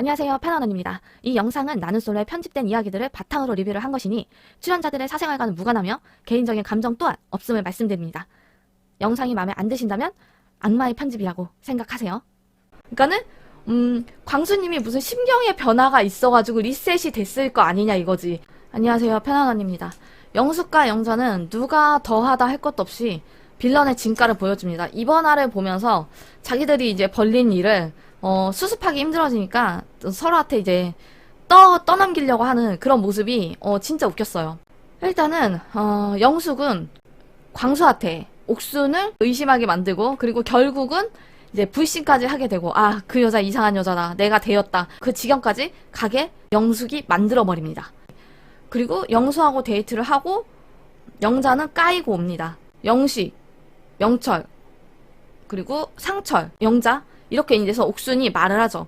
안녕하세요. 페나넌입니다. 이 영상은 나는 솔로의 편집된 이야기들을 바탕으로 리뷰를 한 것이니 출연자들의 사생활과는 무관하며 개인적인 감정 또한 없음을 말씀드립니다. 영상이 마음에 안 드신다면 악마의 편집이라고 생각하세요. 그러니까는 음, 광수님이 무슨 심경의 변화가 있어가지고 리셋이 됐을 거 아니냐 이거지. 안녕하세요. 페나넌입니다. 영숙과 영자는 누가 더하다 할 것도 없이 빌런의 진가를 보여줍니다. 이번 화를 보면서 자기들이 이제 벌린 일을 어, 수습하기 힘들어지니까 서로한테 이제 떠, 떠넘기려고 하는 그런 모습이 어, 진짜 웃겼어요. 일단은 어, 영숙은 광수한테 옥순을 의심하게 만들고 그리고 결국은 이제 불신까지 하게 되고 아 그 여자 이상한 여자다 내가 되었다 그 지경까지 가게 영숙이 만들어 버립니다. 그리고 영수하고 데이트를 하고 영자는 까이고 옵니다. 영식, 영철, 그리고 상철, 영자 이렇게 이제서 옥순이 말을 하죠.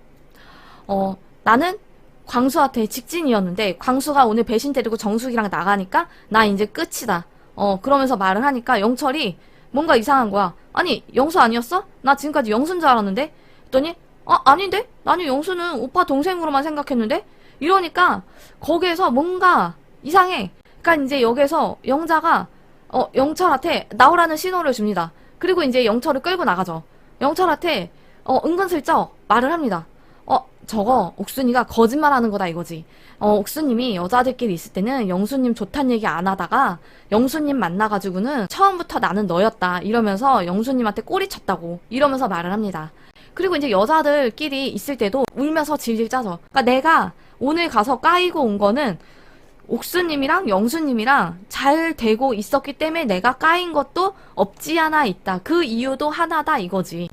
어 나는 광수한테 직진이었는데 광수가 오늘 배신 때리고 정숙이랑 나가니까 나 이제 끝이다. 어 그러면서 말을 하니까 영철이 뭔가 이상한 거야. 아니 영수 아니었어? 나 지금까지 영수인 줄 알았는데. 했더니 아 아닌데? 나는 영수는 오빠 동생으로만 생각했는데. 이러니까 거기에서 뭔가 이상해. 그러니까 이제 여기서 영자가 어 영철한테 나오라는 신호를 줍니다. 그리고 이제 영철을 끌고 나가죠. 영철한테 어 은근슬쩍 말을 합니다. 어 저거 옥순이가 거짓말하는 거다 이거지. 어 옥수님이 여자들끼리 있을 때는 영수님 좋단 얘기 안 하다가 영수님 만나가지고는 처음부터 나는 너였다 이러면서 영수님한테 꼬리 쳤다고 이러면서 말을 합니다. 그리고 이제 여자들끼리 있을 때도 울면서 질질 짜죠. 그러니까 내가 오늘 가서 까이고 온 거는 옥수님이랑 영수님이랑 잘 되고 있었기 때문에 내가 까인 것도 없지 않아 있다. 그 이유도 하나다 이거지.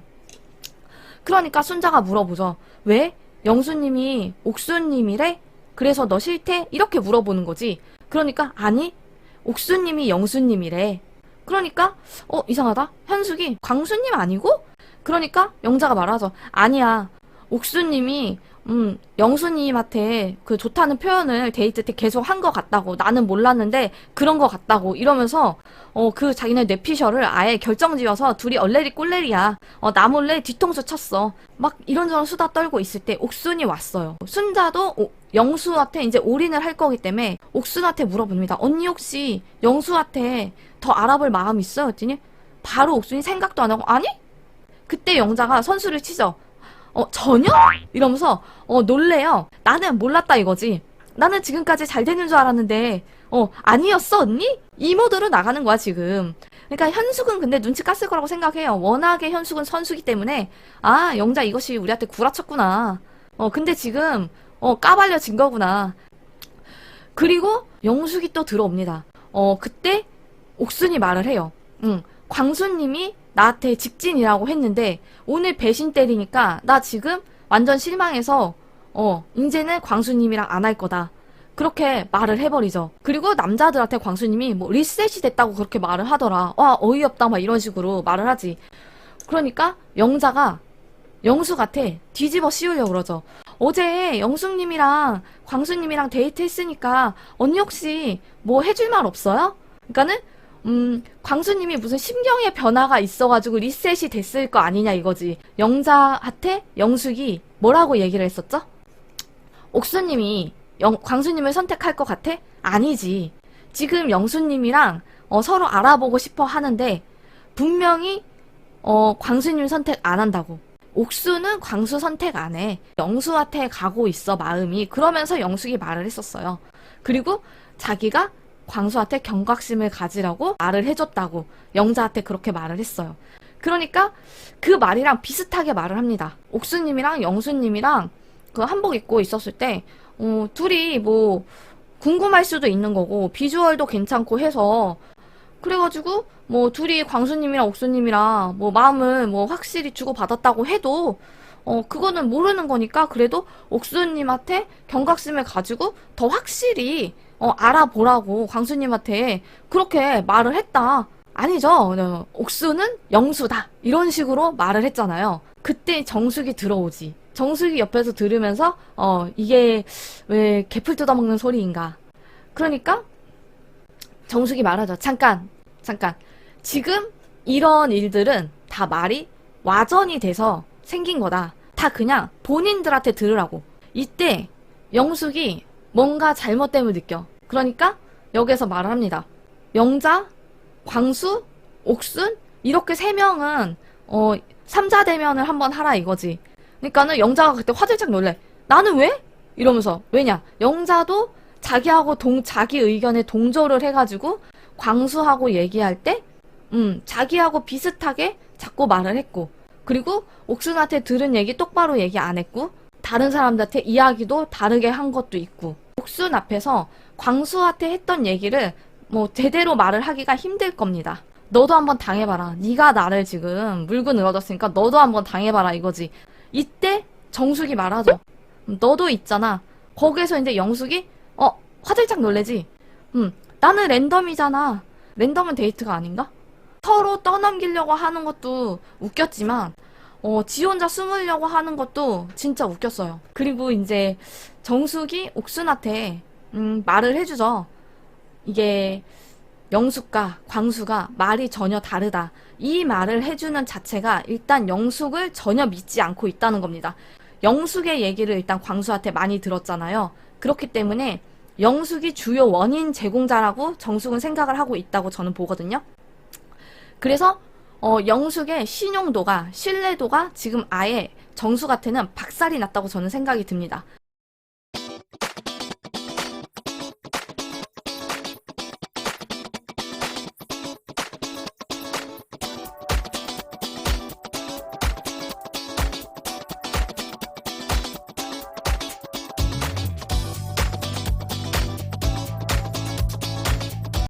그러니까 순자가 물어보죠. 왜? 영수님이 옥수님이래? 그래서 너 싫대? 이렇게 물어보는 거지. 그러니까 아니 옥수님이 영수님이래. 그러니까 어 이상하다. 현숙이 광수님 아니고? 그러니까 영자가 말하죠. 아니야. 옥수님이 음, 영수님한테 그 좋다는 표현을 데이트 때 계속 한 것 같다고 나는 몰랐는데 그런 것 같다고 이러면서 어 그 자기네 뇌피셜을 아예 결정지어서 둘이 얼레리 꼴레리야. 어 나 몰래 뒤통수 쳤어. 막 이런저런 수다 떨고 있을 때 옥순이 왔어요. 순자도 오- 영수한테 이제 올인을 할 거기 때문에 옥순한테 물어봅니다. 언니 혹시 영수한테 더 알아볼 마음 있어요? 했더니 바로 옥순이 생각도 안 하고 아니? 그때 영자가 선수를 치죠 어, 전혀? 이러면서, 어, 놀래요. 나는 몰랐다 이거지. 나는 지금까지 잘 되는 줄 알았는데, 어, 아니었어, 언니? 이 모드로 나가는 거야, 지금. 그러니까 현숙은 근데 눈치 깠을 거라고 생각해요. 워낙에 현숙은 선수기 때문에, 아, 영자 이것이 우리한테 구라쳤구나. 어, 근데 지금, 어, 까발려 진 거구나. 그리고 영숙이 또 들어옵니다. 어, 그때 옥순이 말을 해요. 응, 광수님이 나한테 직진이라고 했는데 오늘 배신 때리니까 나 지금 완전 실망해서 어 이제는 광수님이랑 안 할 거다. 그렇게 말을 해버리죠. 그리고 남자들한테 광수님이 뭐 리셋이 됐다고 그렇게 말을 하더라. 와 어이없다 막 이런 식으로 말을 하지. 그러니까 영자가 영숙한테 뒤집어 씌우려고 그러죠. 어제 영숙님이랑 광수님이랑 데이트 했으니까 언니 혹시 뭐 해줄 말 없어요? 그러니까는 음, 광수님이 무슨 심경의 변화가 있어가지고 리셋이 됐을 거 아니냐 이거지. 영자한테 영숙이 뭐라고 얘기를 했었죠? 옥수님이 영, 광수님을 선택할 것 같아? 아니지. 지금 영수님이랑 어, 서로 알아보고 싶어 하는데 분명히 어, 광수님 선택 안 한다고. 옥수는 광수 선택 안 해. 영수한테 가고 있어 마음이. 그러면서 영숙이 말을 했었어요. 그리고 자기가 광수한테 경각심을 가지라고 말을 해줬다고 영자한테 그렇게 말을 했어요. 그러니까 그 말이랑 비슷하게 말을 합니다. 옥수님이랑 영수님이랑 그 한복 입고 있었을 때 어, 둘이 뭐 궁금할 수도 있는 거고 비주얼도 괜찮고 해서 그래가지고 뭐 둘이 광수님이랑 옥수님이랑 뭐 마음을 뭐 확실히 주고 받았다고 해도 어 그거는 모르는 거니까 그래도 옥수님한테 경각심을 가지고 더 확실히 어 알아보라고 광수님한테 그렇게 말을 했다. 아니죠. 어, 옥수는 영수다. 이런 식으로 말을 했잖아요. 그때 정숙이 들어오지. 정숙이 옆에서 들으면서 어 이게 왜 개풀 뜯어먹는 소리인가. 그러니까 정숙이 말하죠. 잠깐, 잠깐. 지금 이런 일들은 다 말이 와전이 돼서 생긴 거다. 다 그냥 본인들한테 들으라고. 이때 영숙이 뭔가 잘못됨을 느껴. 그러니까 여기서 말을 합니다. 영자, 광수, 옥순 이렇게 세 명은 어 삼자 대면을 한번 하라 이거지. 그러니까는 영자가 그때 화들짝 놀래. 나는 왜? 이러면서 왜냐? 영자도 자기하고 동 자기 의견에 동조를 해가지고 광수하고 얘기할 때, 음 자기하고 비슷하게 자꾸 말을 했고, 그리고 옥순한테 들은 얘기 똑바로 얘기 안 했고, 다른 사람들한테 이야기도 다르게 한 것도 있고, 옥순 앞에서 광수한테 했던 얘기를 뭐 제대로 말을 하기가 힘들 겁니다. 너도 한번 당해봐라. 네가 나를 지금 물고 늘어졌으니까 너도 한번 당해봐라 이거지. 이때 정숙이 말하죠. 음, 너도 있잖아. 거기에서 이제 영숙이 어 화들짝 놀래지. 음 나는 랜덤이잖아. 랜덤은 데이트가 아닌가? 서로 떠넘기려고 하는 것도 웃겼지만 어, 지 혼자 숨으려고 하는 것도 진짜 웃겼어요. 그리고 이제 정숙이 옥순한테 음, 말을 해주죠. 이게 영숙과 광수가 말이 전혀 다르다. 이 말을 해주는 자체가 일단 영숙을 전혀 믿지 않고 있다는 겁니다. 영숙의 얘기를 일단 광수한테 많이 들었잖아요. 그렇기 때문에 영숙이 주요 원인 제공자라고 정숙은 생각을 하고 있다고 저는 보거든요. 그래서 어, 영숙의 신용도가 신뢰도가 지금 아예 정숙한테는 박살이 났다고 저는 생각이 듭니다.